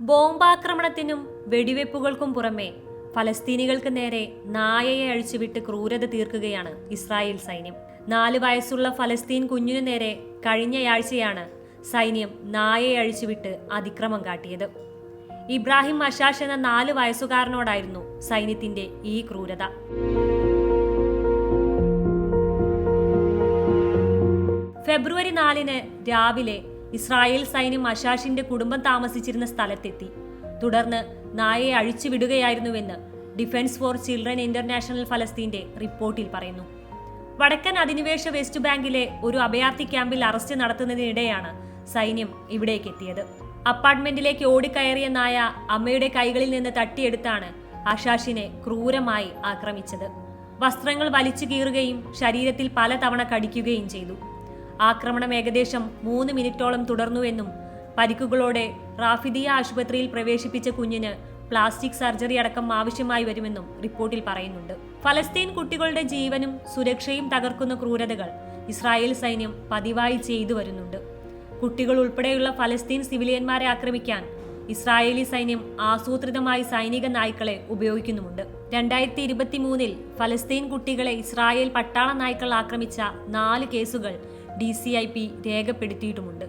ബോംബാക്രമണത്തിനും വെടിവെപ്പുകൾക്കും പുറമെ ഫലസ്തീനികൾക്ക് നേരെ നായയെ അഴിച്ചുവിട്ട് ക്രൂരത തീർക്കുകയാണ് ഇസ്രായേൽ സൈന്യം. നാല് വയസ്സുള്ള ഫലസ്തീൻ കുഞ്ഞിനു നേരെ കഴിഞ്ഞയാഴ്ചയാണ് സൈന്യം നായയെ അഴിച്ചുവിട്ട് അതിക്രമം കാട്ടിയത്. ഇബ്രാഹിം മഷാഷ് എന്ന നാല് വയസ്സുകാരനോടായിരുന്നു സൈന്യത്തിന്റെ ഈ ക്രൂരത. ഫെബ്രുവരി നാലിന് രാവിലെ ഇസ്രായേൽ സൈന്യം അഷാഷിന്റെ കുടുംബം താമസിച്ചിരുന്ന സ്ഥലത്തെത്തി. തുടർന്ന് നായയെ അഴിച്ചുവിടുകയായിരുന്നുവെന്ന് ഡിഫൻസ് ഫോർ ചിൽഡ്രൻ ഇന്റർനാഷണൽ ഫലസ്തീന്റെ റിപ്പോർട്ടിൽ പറയുന്നു. വടക്കൻ അധിനിവേശ വെസ്റ്റ് ബാങ്കിലെ ഒരു അഭയാർത്ഥി ക്യാമ്പിൽ അറസ്റ്റ് നടത്തുന്നതിനിടെയാണ് സൈന്യം ഇവിടേക്ക് എത്തിയത് അപ്പാർട്ട്മെന്റിലേക്ക് ഓടിക്കയറിയ നായ അമ്മയുടെ കൈകളിൽ നിന്ന് തട്ടിയെടുത്താണ് അഷാഷിനെ ക്രൂരമായി ആക്രമിച്ചത്. വസ്ത്രങ്ങൾ വലിച്ചു കീറുകയും ശരീരത്തിൽ പലതവണ കടിക്കുകയും ചെയ്തു. ആക്രമണം ഏകദേശം മൂന്ന് മിനിറ്റോളം തുടർന്നുവെന്നും പരിക്കുകളോടെ റാഫിദിയ ആശുപത്രിയിൽ പ്രവേശിപ്പിച്ച കുഞ്ഞിന് പ്ലാസ്റ്റിക് സർജറി അടക്കം ആവശ്യമായി വരുമെന്നും റിപ്പോർട്ടിൽ പറയുന്നുണ്ട്. ഫലസ്തീൻ കുട്ടികളുടെ ജീവനും സുരക്ഷയും തകർക്കുന്ന ക്രൂരതകൾ ഇസ്രായേൽ സൈന്യം പതിവായി ചെയ്തു വരുന്നുണ്ട്. കുട്ടികൾ ഉൾപ്പെടെയുള്ള ഫലസ്തീൻ സിവിലിയന്മാരെ ആക്രമിക്കാൻ ഇസ്രായേലി സൈന്യം ആസൂത്രിതമായി സൈനിക നായ്ക്കളെ ഉപയോഗിക്കുന്നുമുണ്ട്. രണ്ടായിരത്തി ഇരുപത്തി മൂന്നിൽ ഫലസ്തീൻ കുട്ടികളെ ഇസ്രായേൽ പട്ടാള നായ്ക്കൾ ആക്രമിച്ച നാല് കേസുകൾ ഡി രേഖപ്പെടുത്തിയിട്ടുമുണ്ട്.